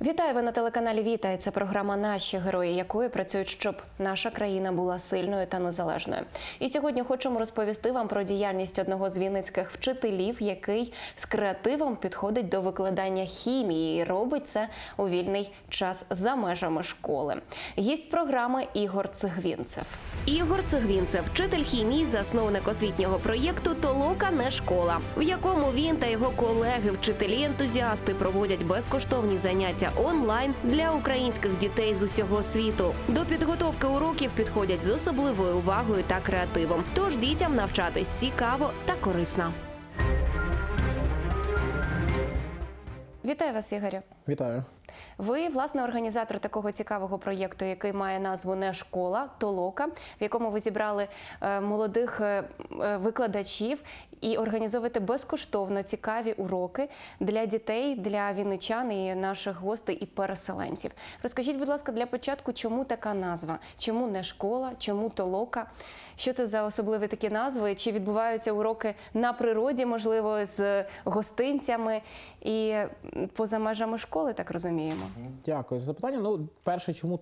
Вітаю ви на телеканалі Віта. І Це програма Наші герої, якої працюють, щоб наша країна була сильною та незалежною. І сьогодні хочемо розповісти вам про діяльність одного з вінницьких вчителів, який з креативом підходить до викладання хімії і робить це у вільний час за межами школи. Гість програми Ігор Цигвінцев. Ігор Цигвінцев, вчитель хімії, засновник освітнього проєкту Толока не школа, в якому він та його колеги, вчителі ентузіасти проводять безкоштовні заняття онлайн для українських дітей з усього світу. До підготовки уроків підходять з особливою увагою та креативом. Тож дітям навчатись цікаво та корисно. Вітаю вас, Ігорю. Вітаю. Ви власне організатор такого цікавого проєкту, який має назву Не школа Толока, в якому ви зібрали е, молодих е, е, викладачів і організовуєте безкоштовно цікаві уроки для дітей, для вінничан і наших гостей і переселенців. Розкажіть, будь ласка, для початку, чому така назва? Чому не школа? Чому толока? Що це за особливі такі назви? Чи відбуваються уроки на природі, можливо, з гостинцями і поза межами школи, так розуміємо? Дякую за запитання. Ну, перше, чому,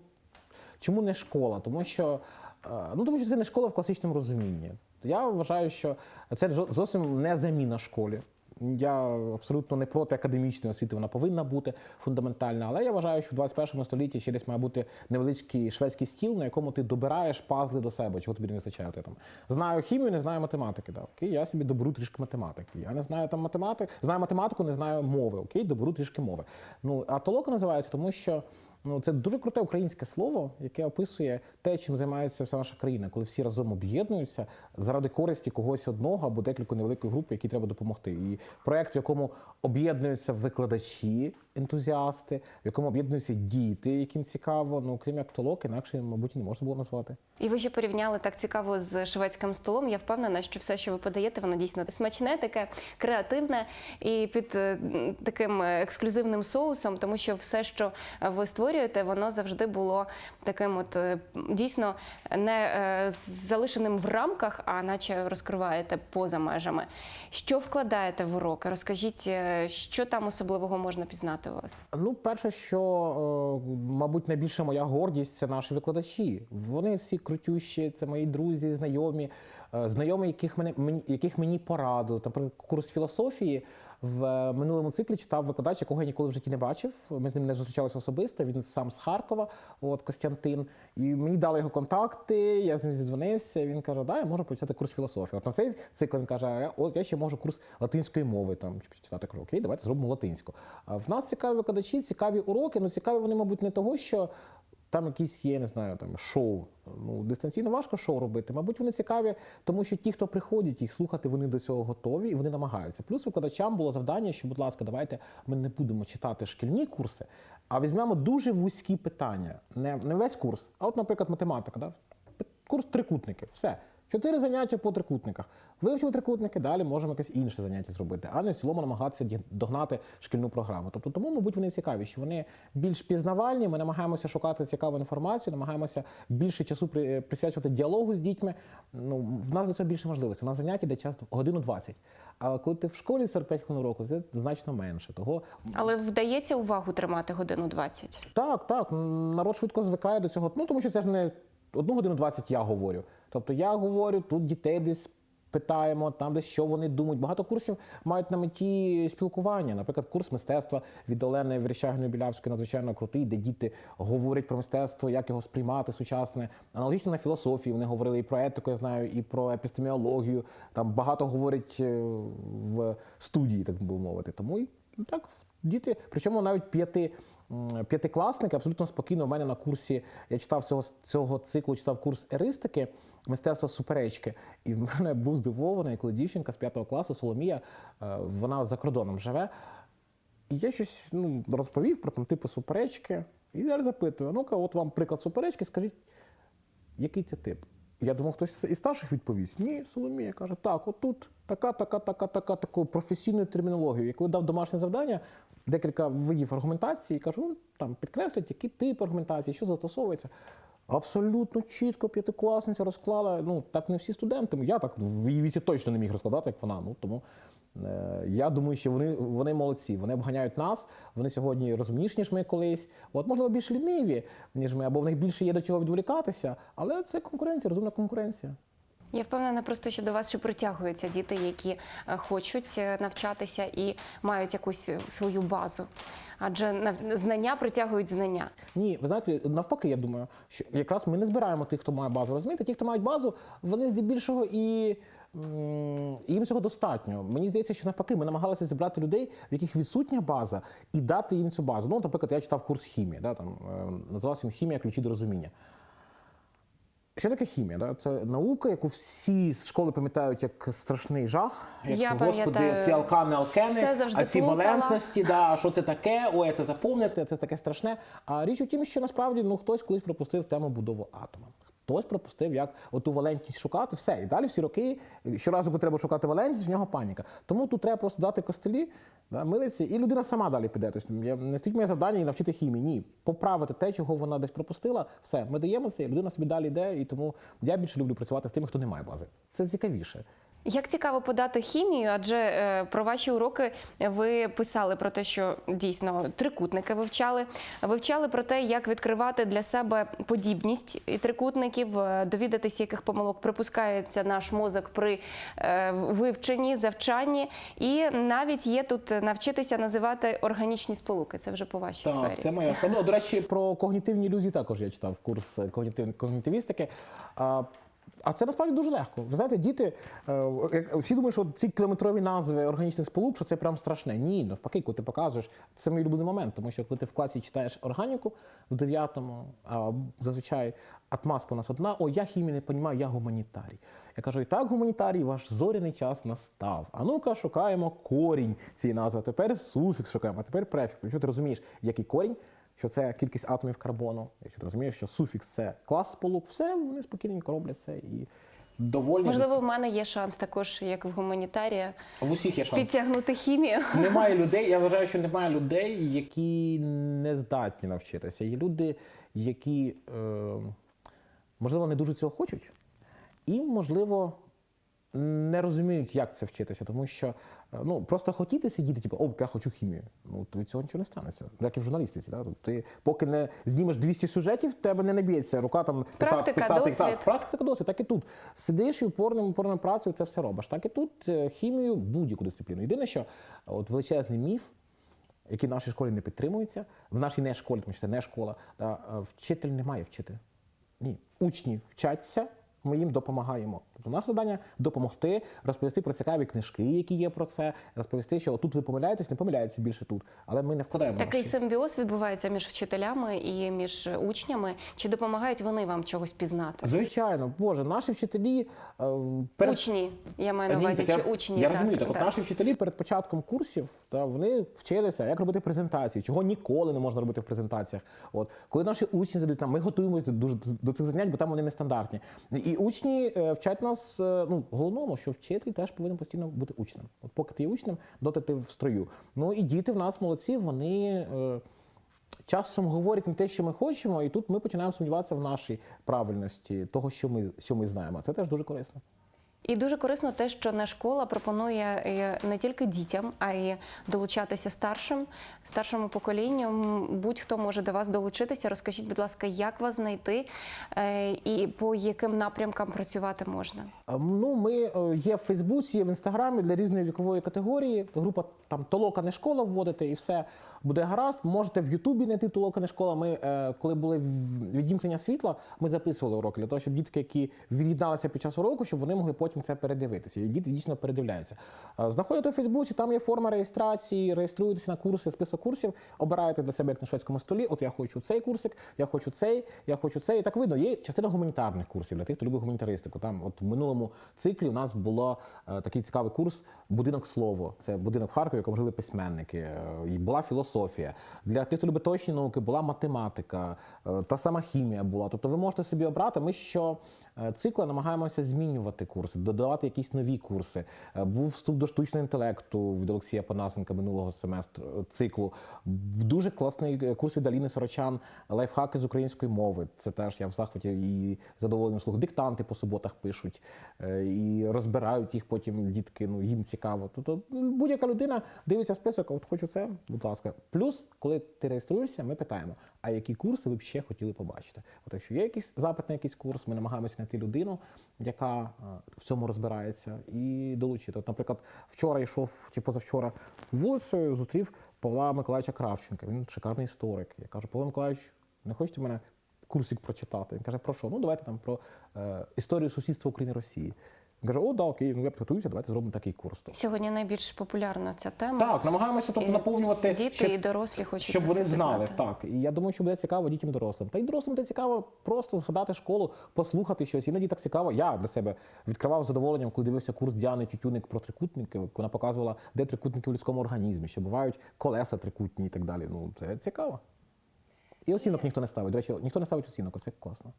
чому не школа? Тому що, е, ну, тому що це не школа в класичному розумінні. Я вважаю, що це зо- зовсім не заміна школі. Я абсолютно не проти академічної освіти, вона повинна бути фундаментальна. Але я вважаю, що в 21 столітті ще десь має бути невеличкий шведський стіл, на якому ти добираєш пазли до себе, чого тобі не вистачає. Ти там знаю хімію, не знаю математики. Да, окей, я собі доберу трішки математики. Я не знаю там математики, знаю математику, не знаю мови. Окей, доберу трішки мови. Ну а толока називається, тому що. Ну, це дуже круте українське слово, яке описує те, чим займається вся наша країна, коли всі разом об'єднуються заради користі когось одного або декілька невеликої групи, які треба допомогти. І проект, в якому об'єднуються викладачі, ентузіасти, в якому об'єднуються діти, яким цікаво. Ну крім як толок, інакше, мабуть, не можна було назвати. І ви ще порівняли так цікаво з шведським столом. Я впевнена, що все, що ви подаєте, воно дійсно смачне, таке креативне і під е, таким е, ексклюзивним соусом, тому що все, що ви створюєте, воно завжди було таким, от е, дійсно не е, залишеним в рамках, а наче розкриваєте поза межами. Що вкладаєте в уроки? Розкажіть, е, що там особливого можна пізнати у вас? Ну, перше, що, е, мабуть, найбільша моя гордість це наші викладачі. Вони всі крутющі, це мої друзі, знайомі, е, знайомі, яких мені, яких мені порадили. Наприклад, курс філософії в е, минулому циклі читав викладач, якого я ніколи в житті не бачив. Ми з ним не зустрічалися особисто. Він сам з Харкова, от Костянтин. І мені дали його контакти. Я з ним зідзвонився. Він каже: Да, я можу почати курс філософії. От на цей цикл він каже: От я ще можу курс латинської мови там читати. Кажу, окей, давайте зробимо латинську. В нас цікаві викладачі, цікаві уроки. Ну цікаві вони, мабуть, не того, що. Там якісь є, не знаю, там шоу. Ну, дистанційно важко шоу робити. Мабуть, вони цікаві, тому що ті, хто приходять їх слухати, вони до цього готові і вони намагаються. Плюс викладачам було завдання, що, будь ласка, давайте ми не будемо читати шкільні курси, а візьмемо дуже вузькі питання. Не, не весь курс, а от, наприклад, математика. Да? Курс трикутники. Все. Чотири заняття по трикутниках. Вивчили трикутники, далі можемо якесь інше заняття зробити, а не в цілому намагатися догнати шкільну програму. Тобто, тому, мабуть, вони цікаві, що вони більш пізнавальні. Ми намагаємося шукати цікаву інформацію, намагаємося більше часу при- присвячувати діалогу з дітьми. Ну, в нас до цього більше можливостей. У нас заняття де час годину 20. А коли ти в школі 45 хвилин року, це значно менше. Того Але вдається увагу тримати годину 20? так, так. Народ швидко звикає до цього. Ну тому що це ж не одну годину 20 я говорю. Тобто я говорю, тут дітей десь питаємо, там десь що вони думають. Багато курсів мають на меті спілкування. Наприклад, курс мистецтва від Олени Верещагіної Білявської надзвичайно крутий, де діти говорять про мистецтво, як його сприймати сучасне. Аналогічно на філософії вони говорили і про етику, я знаю, і про епістеміологію. Там багато говорять е, в студії, так би мовити. Тому і ну, так діти, причому навіть п'яти. П'ятикласники абсолютно спокійно у мене на курсі. Я читав цього цього циклу, читав курс еристики, мистецтво суперечки. І в мене був здивований, коли дівчинка з п'ятого класу Соломія, е, вона за кордоном живе. І я щось ну, розповів про там типи суперечки. І я запитую: ну-ка, от вам приклад суперечки, скажіть, який це тип? Я думав, хтось із старших відповість. Ні, Соломія каже, так, отут така, така, така, така, таку професійну термінологію. Я коли дав домашнє завдання, декілька видів аргументації, і кажу, ну там підкреслюють, який тип аргументації, що застосовується. Абсолютно чітко п'ятикласниця розклала. Ну, так не всі студенти. Я так в її віці точно не міг розкладати, як вона. Ну тому е, я думаю, що вони, вони молодці. Вони обганяють нас. Вони сьогодні розумніші, ніж ми колись. От можливо більш ліниві, ніж ми, або в них більше є до чого відволікатися. Але це конкуренція, розумна конкуренція. Я впевнена просто, що до вас ще притягуються діти, які е, хочуть е, навчатися і мають якусь е, свою базу. Адже знання притягують знання. Ні, ви знаєте, навпаки, я думаю, що якраз ми не збираємо тих, хто має базу. Розумієте, ті, хто мають базу, вони здебільшого і. Їм цього достатньо. Мені здається, що навпаки, ми намагалися зібрати людей, в яких відсутня база, і дати їм цю базу. Ну, наприклад, я читав курс хімії, да, там, називався він Хімія ключі до розуміння. Що таке хімія? Да? Це наука, яку всі з школи пам'ятають як страшний жах. Як, Я господи, пам'ятаю. ці алкани, алкени, а ці плутала. валентності, да, що це таке, ой, це запомнити, це таке страшне. А річ у тім, що насправді ну, хтось колись пропустив тему будову атома. Хтось пропустив, як оту валентність шукати, все. І далі всі роки, щоразу, коли треба шукати валентність, в нього паніка. Тому тут треба просто дати костелі, да, милиці, і людина сама далі піде. Тобто я не стоїть моє завдання і навчити хімії. Ні, поправити те, чого вона десь пропустила. Все, ми даємо це, і людина собі далі йде. І тому я більше люблю працювати з тими, хто не має бази. Це цікавіше. Як цікаво подати хімію, адже е, про ваші уроки ви писали про те, що дійсно трикутники вивчали. Вивчали про те, як відкривати для себе подібність і трикутників, е, довідатися, яких помилок припускається наш мозок при е, вивченні, завчанні. І навіть є тут навчитися називати органічні сполуки. Це вже по вашій сфері. Це моя ну, До речі, про когнітивні ілюзії також я читав курс когнітив, когнітивістики. А, це насправді дуже легко. Ви знаєте, діти е, всі думають, що ці кілометрові назви органічних сполук, що це прям страшне. Ні, навпаки, коли ти показуєш, це мій улюблений момент, тому що коли ти в класі читаєш органіку в 9-му, а зазвичай атмаска у нас одна, о, я хімії не розумію, я гуманітарій. Я кажу, і так, гуманітарій, ваш зоряний час настав. А ну-ка, шукаємо корінь цієї назви. А тепер суфікс шукаємо, а тепер префікс. Якщо ти розумієш, який корінь, що це кількість атомів карбону, якщо ти розумієш, що суфікс це клас сполук, все, вони спокійненько роблять це і довольні. Можливо, в мене є шанс також, як в гуманітарія, в усіх є шанс. підтягнути хімію. Немає людей. Я вважаю, що немає людей, які не здатні навчитися. Є люди, які, е, можливо, не дуже цього хочуть, і, можливо, не розуміють, як це вчитися, тому що е, ну, просто хотіти сидіти, типу, о, я хочу хімію. Ну, то від цього нічого не станеться. Як і в журналістиці. Да? Тобто Ти поки не знімеш 200 сюжетів, в тебе не наб'ється рука там писати, Практика, писати. досвід. Так, практика досвід, так і тут. Сидиш і упорним, упорною працею це все робиш. Так і тут е, хімію, будь-яку дисципліну. Єдине, що от величезний міф, який в нашій школі не підтримується, в нашій не школі, тому що це не школа, та, е, вчитель не має вчити. Ні. Учні вчаться, ми їм допомагаємо. Тобто наше завдання допомогти, розповісти про цікаві книжки, які є про це, розповісти, що тут ви помиляєтесь, не помиляєтеся більше тут. Але ми не вкладаємо. Такий гроші. симбіоз відбувається між вчителями і між учнями. Чи допомагають вони вам чогось пізнати? Звичайно, Боже, наші вчителі е, перед Учні, я маю на увазі, чи учні. Я так, розумію, так, от так. наші вчителі перед початком курсів та, вони вчилися, як робити презентації, чого ніколи не можна робити в презентаціях. От коли наші учні задають там, ми готуємося дуже до цих занять, бо там вони нестандартні. І учні е, вчать нас е, ну, головному, що вчитель теж повинен постійно бути учнем. От поки ти є учнем, доти ти в строю. Ну і діти в нас молодці, вони. е, Часом говорять не те, що ми хочемо, і тут ми починаємо сумніватися в нашій правильності того, що ми, що ми знаємо. Це теж дуже корисно. І дуже корисно те, що не школа пропонує е, не тільки дітям, а й долучатися старшим, старшому поколінню. Будь-хто може до вас долучитися. Розкажіть, будь ласка, як вас знайти е, і по яким напрямкам працювати можна? Ну, ми е, є в Фейсбуці, є в інстаграмі для різної вікової категорії. Група там толока не школа вводите, і все буде гаразд. Можете в Ютубі знайти толока не школа. Ми е, коли були відімкнення світла, ми записували уроки для того, щоб дітки, які від'єдналися під час уроку, щоб вони могли потім це передивитися. І діти дійсно передивляються. Е, Знаходите в Фейсбуці, там є форма реєстрації, реєструєтеся на курси, список курсів, обираєте для себе як на шведському столі. От я хочу цей курсик, я хочу цей, я хочу цей. І так видно, є частина гуманітарних курсів для тих, хто любить гуманітаристику. Там, от в минулому циклі, у нас було е, такий цікавий курс Будинок слово. Це будинок в Харкові, в якому жили письменники. Е, І була філософія. Для тих, хто любить точні науки, була математика, е, та сама хімія була. Тобто ви можете собі обрати. Ми що цикла намагаємося змінювати курси. додавати якісь нові курси. Е, Був вступ до штучного інтелекту від Олексія Панасенка минулого семестру е, циклу. Дуже класний е, курс від Аліни Сорочан лайфхаки з української мови. Це теж я в захваті і задоволенням слухаю. Диктанти по суботах пишуть е, і розбирають їх потім дітки. Ну їм цікаво. Тобто будь-яка людина дивиться список, от хочу це, будь ласка. Плюс, коли ти реєструєшся, ми питаємо, а які курси ви б ще хотіли побачити? От якщо є якийсь запит на якийсь курс, ми намагаємося знайти людину, яка е, в цьому розбирається, і долучити. От, наприклад, вчора йшов чи позавчора вулицею, зустрів Павла Миколаївича Кравченка. Він шикарний історик. Я кажу, Павло Миколаївич, не хочете мене курсик прочитати? Він каже, про що? Ну, давайте там про е, історію сусідства України Росії. Каже, о, да, окей, ну я підготуюся, давайте зробимо такий курс. Сьогодні найбільш популярна ця тема. Так, намагаємося тобто І наповнювати Діти щоб- і дорослі хочуть щоб це вони все знали. знати. Так, і я думаю, що буде цікаво дітям дорослим. Та й дорослим буде цікаво просто згадати школу, послухати щось. Іноді так цікаво. Я для себе відкривав задоволенням, коли дивився курс Діани Тютюник про трикутники. Вона показувала, де трикутники в людському організмі, що бувають колеса трикутні і так далі. Ну це цікаво. І оцінок ніхто не ставить. До речі, ніхто не ставить оцінок, це класно.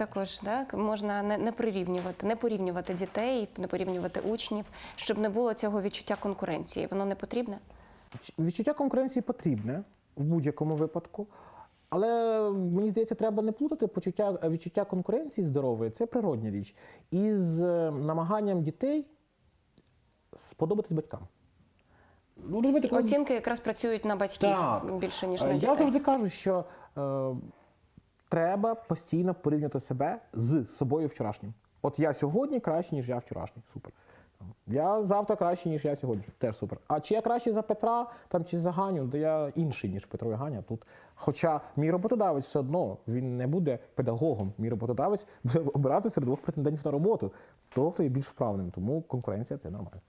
Також так можна не, не прирівнювати, не порівнювати дітей, не порівнювати учнів, щоб не було цього відчуття конкуренції. Воно не потрібне. Відчуття конкуренції потрібне в будь-якому випадку. Але мені здається, треба не плутати почуття відчуття конкуренції здорової, це природня річ, із е, намаганням дітей сподобатись батькам. Ну, розумієте, коли- Оцінки якраз працюють на батьків Так. більше ніж Е, на Я завжди кажу, що е, треба постійно порівнювати себе з собою вчорашнім. От я сьогодні краще, ніж я вчорашній. Супер. Я завтра краще, ніж я сьогодні. Теж супер. А чи я краще за Петра там, чи за Ганю, то я інший, ніж Петро і Ганя тут. Хоча мій роботодавець все одно він не буде педагогом. Мій роботодавець буде обирати серед двох претендентів на роботу. Того, хто є більш вправним. Тому конкуренція це нормально.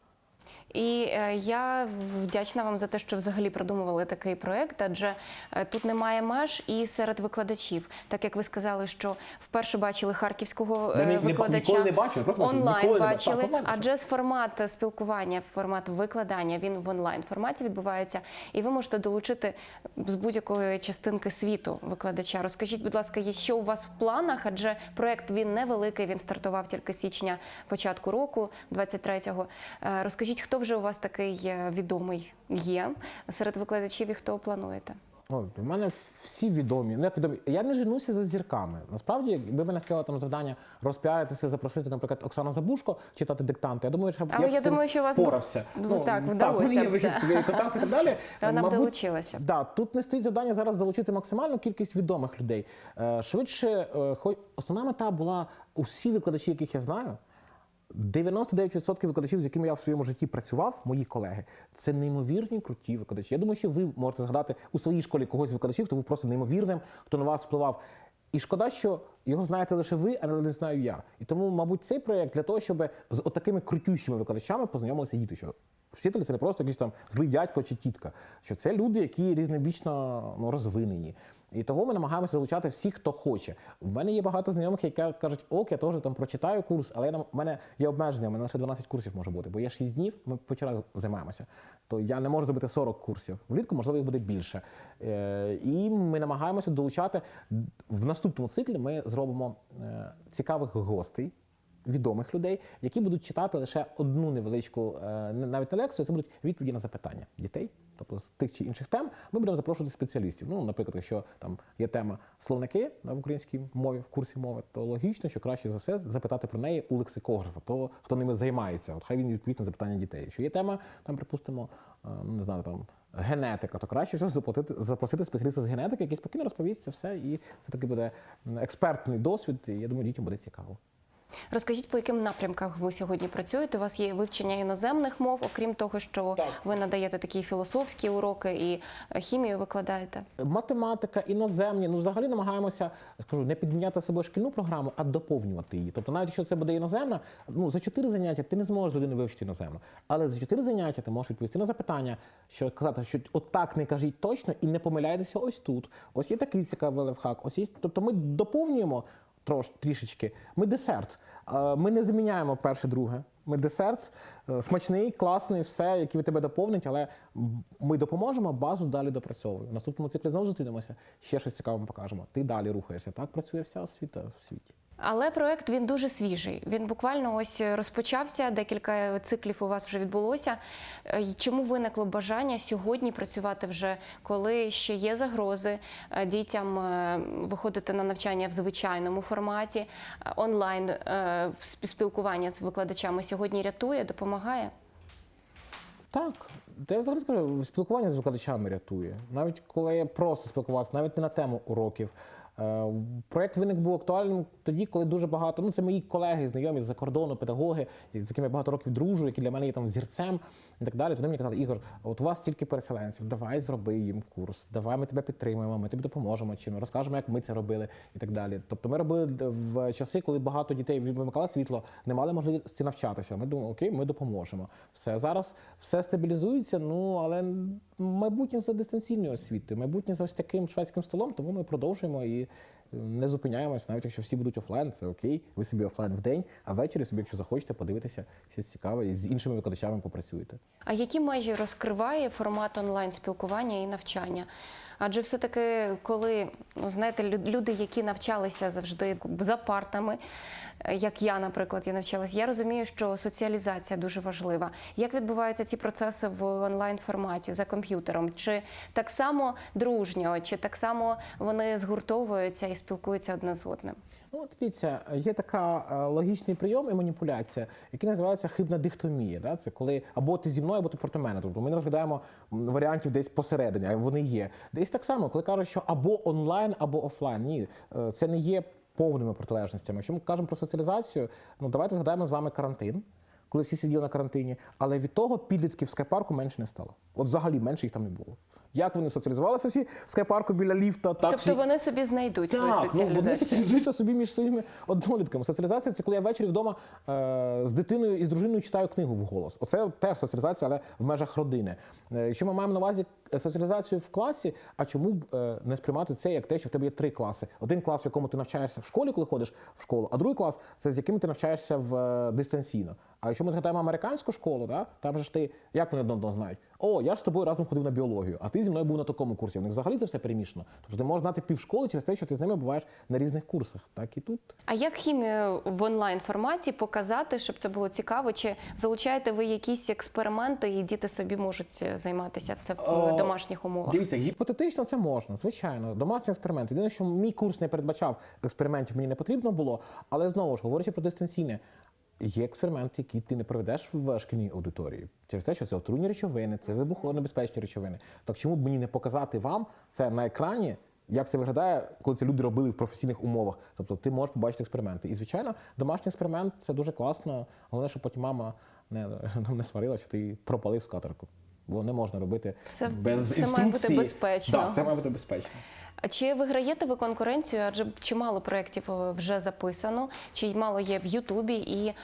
І е, я вдячна вам за те, що взагалі продумували такий проект, адже е, тут немає меж і серед викладачів. Так як ви сказали, що вперше бачили харківського е, ні- викладача ніколи не бачив, просто онлайн ніколи не бачили, онлайн адже формат спілкування, формат викладання він в онлайн форматі відбувається, і ви можете долучити з будь-якої частинки світу викладача. Розкажіть, будь ласка, що у вас в планах? Адже проект він невеликий, він стартував тільки січня початку року, 23-го. Е, Розкажіть, хто вже у вас такий е, відомий є серед викладачів і хто плануєте? Ой, в мене всі відомі. Ну, відомі. Я не женуся за зірками. Насправді, якби мене стояло там завдання розпіаритися, запросити, наприклад, Оксану Забушко читати диктанти. Я думаю, що б я думаю, що у вас був- впорався. ну, так, вдалося мене є контакти і так далі. Вона б долучилася. Да, тут не стоїть завдання зараз залучити максимальну кількість відомих людей. Е, Швидше, е, основна мета була усі викладачі, яких я знаю. 99% викладачів, з якими я в своєму житті працював, мої колеги, це неймовірні круті викладачі. Я думаю, що ви можете згадати у своїй школі когось з викладачів, хто був просто неймовірним, хто на вас впливав. І шкода, що його знаєте лише ви, а не знаю я. І тому, мабуть, цей проєкт для того, щоб з отакими крутющими викладачами познайомилися діти. Що вчитель це не просто якийсь там злий дядько чи тітка, що це люди, які різнобічно ну, розвинені. І того ми намагаємося залучати всіх, хто хоче. У мене є багато знайомих, які кажуть, ок, я теж там прочитаю курс, але я, в мене є обмеження, у мене лише 12 курсів може бути, бо є 6 днів, ми вчора займаємося. То я не можу зробити 40 курсів. Влітку, можливо, їх буде більше. Е, і ми намагаємося долучати в наступному циклі. Ми зробимо е, цікавих гостей. Відомих людей, які будуть читати лише одну невеличку, е, навіть не лекцію, це будуть відповіді на запитання дітей, тобто з тих чи інших тем. Ми будемо запрошувати спеціалістів. Ну, наприклад, якщо там є тема словники в українській мові, в курсі мови, то логічно, що краще за все запитати про неї у лексикографа, того, хто ними займається. От хай він відповість на запитання дітей. Якщо є тема, там, припустимо, е, ну не знаю, там. Генетика, то краще все заплатити, запросити спеціаліста з генетики, який спокійно розповість це все, і це таки буде експертний досвід. І я думаю, дітям буде цікаво. Розкажіть, по яким напрямках ви сьогодні працюєте? У вас є вивчення іноземних мов, окрім того, що Так. ви надаєте такі філософські уроки і е, хімію викладаєте. Математика, іноземні, ну взагалі намагаємося скажу, не підміняти собою шкільну програму, а доповнювати її. Тобто, навіть якщо це буде іноземна, ну за чотири заняття ти не зможеш людину вивчити іноземну. Але за чотири заняття ти можеш відповісти на запитання, що казати, що отак не кажіть точно і не помиляйтеся ось тут. Ось є такий цікавий лайфхак. Ось є. Тобто ми доповнюємо трішечки. Ми десерт. Е, Ми не заміняємо перше, друге. Ми десерт е, смачний, класний, все, який тебе доповнить, але ми допоможемо, базу далі допрацьовуємо. В наступному циклі знову зустрінемося, ще щось цікаве покажемо. Ти далі рухаєшся. Так працює вся освіта в світі. Але проект він дуже свіжий. Він буквально ось розпочався. Декілька циклів у вас вже відбулося. Е, Чому виникло бажання сьогодні працювати вже, коли ще є загрози е, дітям е, виходити на навчання в звичайному форматі, е, онлайн е, спілкування з викладачами сьогодні рятує, допомагає? Так, та я взагалі скажу, спілкування з викладачами рятує. Навіть коли я просто спілкувався, навіть не на тему уроків. Е, Проєкт виник був актуальним тоді, коли дуже багато. Ну, це мої колеги, знайомі з-за кордону, педагоги, з якими я багато років дружу, які для мене є там зірцем і так далі. То вони мені казали, Ігор, от у вас стільки переселенців, давай зроби їм курс, давай ми тебе підтримуємо, ми тобі допоможемо чим, розкажемо, як ми це робили і так далі. Тобто ми робили в часи, коли багато дітей вимикало світло, не мали можливості навчатися. Ми думали, окей, ми допоможемо. Все зараз все стабілізується. Ну але майбутнє за дистанційною освітою, майбутнє за ось таким шведським столом, тому ми продовжуємо і не зупиняємось, навіть якщо всі будуть офлайн, це окей. Ви собі офлайн в день, а ввечері собі, якщо захочете, подивитися щось цікаве і з іншими викладачами попрацюєте. А які межі розкриває формат онлайн спілкування і навчання? Адже все-таки, коли ну, знаєте, люди, які навчалися завжди за партами, е, як я, наприклад, я навчалася, я розумію, що соціалізація дуже важлива. Як відбуваються ці процеси в онлайн форматі за комп'ютером? Чи так само дружньо, чи так само вони згуртовуються і спілкуються одне з одним? Ну, дивіться, є така е, логічний прийом і маніпуляція, який називається хибна дихтомія. Да? Це коли або ти зі мною, або ти проти мене. Тобто ми не розглядаємо варіантів десь посередині, а вони є. Десь так само, коли кажуть, що або онлайн, або офлайн. Ні, е, це не є повними протилежностями. Якщо ми кажемо про соціалізацію, ну давайте згадаємо з вами карантин. Коли всі сиділи на карантині, але від того підлітків в скайпарку менше не стало. От взагалі менше їх там не було. Як вони соціалізувалися всі в скайпарку біля ліфта, так всі- Тобто вони собі знайдуть свою так, ну, вони соціалізацію. соціалізуються собі між своїми однолітками. Соціалізація це коли я ввечері вдома е, з дитиною і з дружиною читаю книгу вголос. Оце теж соціалізація, але в межах родини. Е, якщо ми маємо на увазі соціалізацію в класі, а чому б е, не сприймати це як те, що в тебе є три класи: один клас, в якому ти навчаєшся в школі, коли ходиш в школу, а другий клас це з яким ти навчаєшся в е, дистанційно. А якщо ми згадаємо американську школу, да, там же ж ти як вони одне одного знають? О, я ж з тобою разом ходив на біологію, а ти зі мною був на такому курсі. У них взагалі це все перемішано. Тобто ти можеш знати півшколи через те, що ти з ними буваєш на різних курсах. Так і тут. А як хімію в онлайн форматі показати, щоб це було цікаво? Чи залучаєте ви якісь експерименти, і діти собі можуть е, займатися це в О, домашніх умовах? Дивіться, гіпотетично це можна, звичайно. Домашній експеримент. Єдине, що мій курс не передбачав експериментів, мені не потрібно було. Але знову ж говорячи про дистанційне, є експерименти, які ти не проведеш в шкільній аудиторії. Через те, що це отруйні речовини, це вибухонебезпечні речовини. Так чому б мені не показати вам це на екрані? Як це виглядає, коли це люди робили в професійних умовах? Тобто ти можеш побачити експерименти. І звичайно, домашній експеримент це дуже класно. Головне, щоб потім мама не, не сварила, що ти пропалив скатерку. Бо не можна робити Все- без все має бути безпечно. Да, все має бути безпечно. А Чи виграєте ви конкуренцію? Адже чимало проєктів е, вже записано, чи мало є в Ютубі, і е,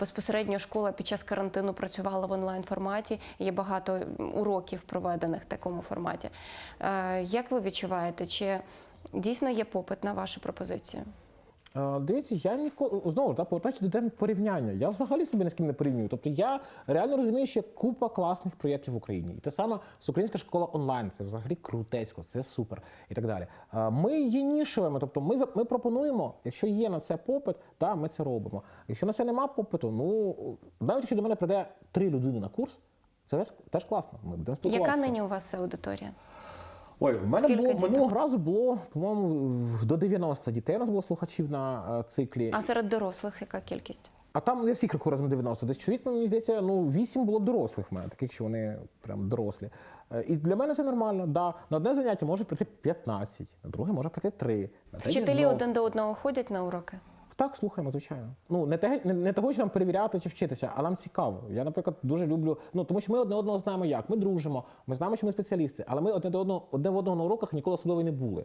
безпосередньо школа під час карантину працювала в онлайн форматі. Є багато уроків проведених в такому форматі. Е, як ви відчуваєте, чи дійсно є попит на ваші пропозиції? Дивіться, я ніколи знову ж, да, повертаючись до теми порівняння. Я взагалі себе ні з ким не порівнюю. Тобто я реально розумію, що є купа класних проєктів в Україні. І те саме з українська школа онлайн. Це взагалі крутесько, це супер і так далі. Ми є нішевими, тобто ми ми пропонуємо, якщо є на це попит, та ми це робимо. Якщо на це нема попиту, ну навіть якщо до мене прийде три людини на курс, це теж, теж класно. Ми будемо спілкуватися. Яка нині у вас аудиторія? Ой, в мене Скільки було діток? минулого разу було, по-моєму, в- до 90 дітей у нас було слухачів на е, циклі. А серед дорослих яка кількість? А там не всіх рахую разом 90. Десь чоловік, мені здається, ну 8 було дорослих в мене, таких, що вони прям дорослі. Е, І для мене це нормально. Да. На одне заняття може прийти 15, на друге може прийти 3. На третє Вчителі знов. один до одного ходять на уроки? Так, слухаємо, звичайно. Ну не те, не, не того, що нам перевіряти чи вчитися, а нам цікаво. Я, наприклад, дуже люблю. Ну тому що ми одне одного знаємо як. Ми дружимо, ми знаємо, що ми спеціалісти, але ми одне до одного одне в одного на уроках ніколи особливо не були.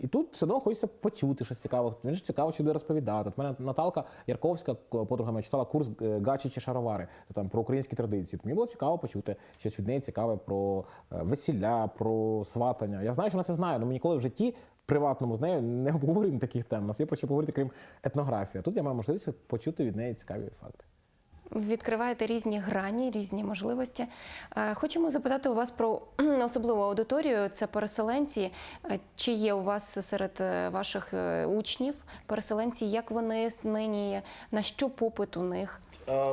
І тут все одно хочеться почути щось цікаве. Мені ж цікаво, що буде розповідати. От мене Наталка Ярковська, подруга моя, читала курс е, гачі чи шаровари там про українські традиції. Мені було цікаво почути щось від неї цікаве про е, весілля, про сватання. Я знаю, що вона це знає, але ми ніколи в житті приватному з нею не обговорюємо таких тем. У нас є про що поговорити, крім етнографії. Тут я маю можливість почути від неї цікаві факти. Відкриваєте різні грані, різні можливості. Е, Хочемо запитати у вас про особливу аудиторію. Це переселенці. Е, Чи є у вас серед е, ваших учнів переселенці? Як вони нині? На що попит у них?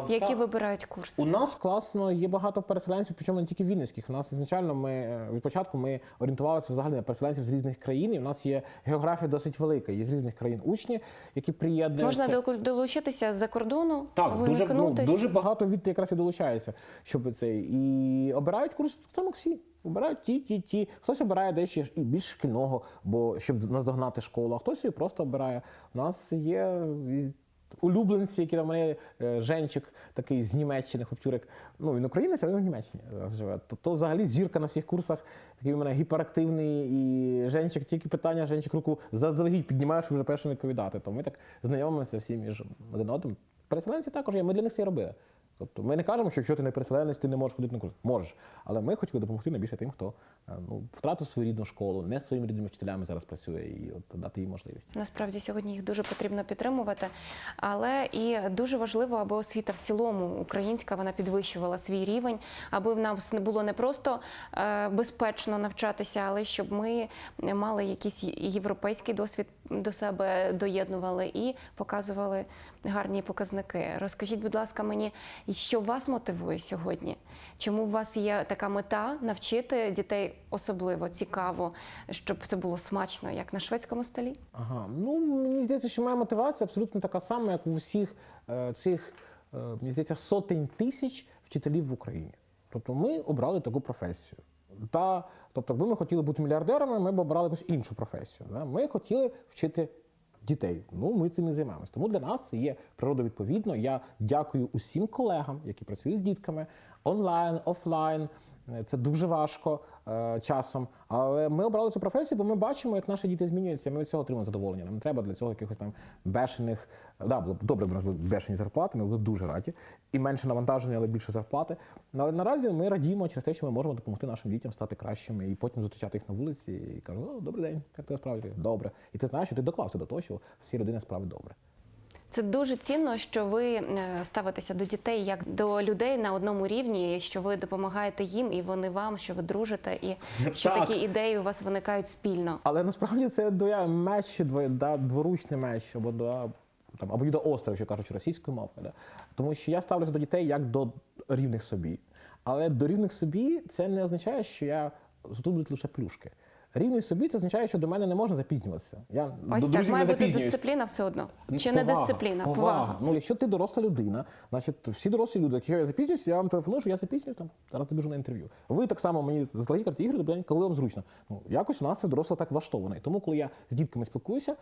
Які вибирають курси? У нас класно є багато переселенців, причому не тільки вінницьких. У нас ізначально ми е, від початку ми орієнтувалися взагалі на переселенців з різних країн. І у нас є географія досить велика. Є з різних країн учні, які приєднуються. Можна долучитися з-за кордону, Так, дуже, ну, дуже багато від якраз і долучається, щоб це і обирають курс так само всі. Обирають ті, ті, ті. Хтось обирає дещо і більш шкільного, бо щоб наздогнати школу, а хтось її просто обирає. У нас є і улюбленці, які там у мене Женчик, такий з Німеччини, хлопчурик. Ну він українець, але він в Німеччині зараз живе. То, то взагалі зірка на всіх курсах. Такий у мене гіперактивний і Женчик, тільки питання, Женчик руку заздалегідь піднімаєш, вже першим відповідати. То ми так знайомимося всі між один одним. Переселенці також є, ми для них це робили. Тобто ми не кажемо, що якщо ти не переселенець, ти не можеш ходити на курс. Можеш. Але ми хотіли допомогти найбільше тим, хто е, ну, втратив свою рідну школу, не своїми рідними вчителями зараз працює, і от дати їм можливість. Насправді сьогодні їх дуже потрібно підтримувати, але і дуже важливо, аби освіта в цілому українська вона підвищувала свій рівень, аби в нас не було не просто е, безпечно навчатися, але щоб ми мали якийсь європейський досвід до себе доєднували і показували гарні показники. Розкажіть, будь ласка, мені, що вас мотивує сьогодні? Чому у вас є така мета навчити дітей особливо цікаво, щоб це було смачно, як на шведському столі? Ага. Ну, мені здається, що моя мотивація абсолютно така сама, як у всіх е, цих, е, мені здається, сотень тисяч вчителів в Україні. Тобто ми обрали таку професію. Та, тобто, якби ми хотіли бути мільярдерами, ми б обрали якусь іншу професію. Ми хотіли вчити дітей. Ну, ми цим і займаємось. Тому для нас це є природовідповідно. Я дякую усім колегам, які працюють з дітками онлайн, офлайн. Е, Це дуже важко часом. Але ми обрали цю професію, бо ми бачимо, як наші діти змінюються. Ми від цього отримуємо задоволення. Нам не треба для цього якихось там бешених. Да, було б добре, у нас були бешені зарплати, ми були дуже раді. І менше навантаження, але більше зарплати. Але наразі ми радіємо через те, що ми можемо допомогти нашим дітям стати кращими і потім зустрічати їх на вулиці і кажуть, о, добрий день, як тебе справді? Добре. І ти знаєш, що ти доклався до того, що всі людини справді добре. Це дуже цінно, що ви е, ставитеся до дітей як до людей на одному рівні, що ви допомагаєте їм, і вони вам, що ви дружите, і що Так. такі ідеї у вас виникають спільно. Але насправді це двоя меч, двоє, да, дворучний меч, або до там, або до остров, що кажуть російською мовою. Да? Тому що я ставлюся до дітей як до рівних собі. Але до рівних собі це не означає, що я тут будуть лише плюшки. Рівний собі це означає, що до мене не можна запізнюватися. Я Ось до так має бути дисципліна все одно. Чи не дисципліна? Повага. Ну, якщо ти доросла людина, значить всі дорослі люди, якщо я запізнююсь, я вам телефоную, що я запізнююсь, там зараз добіжу на інтерв'ю. Ви так само мені кажете, Ігор, добрий коли вам зручно. Ну, якось у нас це доросло так влаштовано. І тому, коли я з дітками спілкуюся,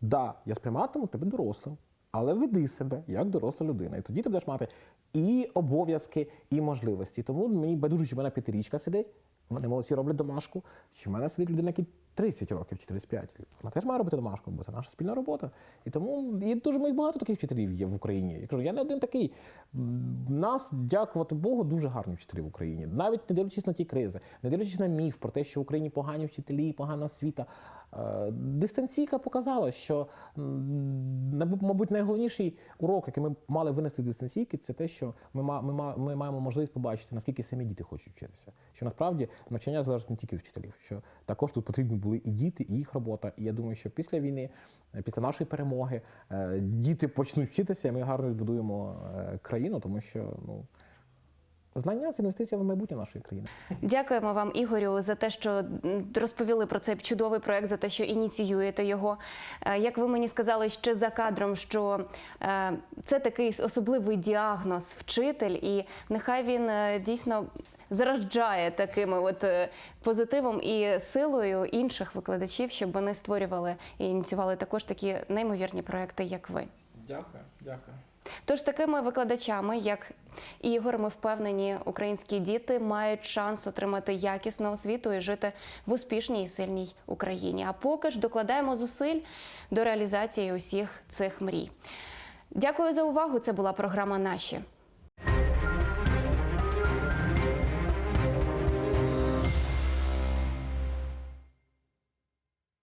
да, я сприйматиму тебе дорослим. Але веди себе як доросла людина. І тоді ти будеш мати і обов'язки, і можливості. Тому мені байдуже, чи в мене п'ятирічка сидить, вони молодці роблять домашку, чи в мене сидить людина, який 30 років чи 35. Вона теж має робити домашку, бо це наша спільна робота. І тому і дуже багато таких вчителів є в Україні. Я кажу, я не один такий. Нас, дякувати Богу, дуже гарні вчителі в Україні. Навіть не дивлячись на ті кризи, не дивлячись на міф про те, що в Україні погані вчителі, погана освіта. Е, Дистанційка показала, що мабуть найголовніший урок, який ми мали винести з дистанційки, це те, що ми, ми, ми маємо можливість побачити, наскільки самі діти хочуть вчитися. Що насправді навчання залежить не тільки від вчителів, що також тут потрібні були і діти, і їх робота. І я думаю, що після війни, е, після нашої перемоги, е, діти почнуть вчитися, і ми гарно відбудуємо країну, тому що ну. Знання це інвестиція в майбутнє нашої країни. Дякуємо вам, Ігорю, за те, що розповіли про цей чудовий проект, за те, що ініціюєте його. Е, Як ви мені сказали ще за кадром, що е, це такий особливий діагноз вчитель, і нехай він е, дійсно. Заражджає такими от позитивом і силою інших викладачів, щоб вони створювали і ініціювали також такі неймовірні проекти, як ви. Дякую, дякую. Тож такими викладачами, як Ігор, ми впевнені, українські діти мають шанс отримати якісну освіту і жити в успішній і сильній Україні. А поки ж докладаємо зусиль до реалізації усіх цих мрій. Дякую за увагу. Це була програма Наші.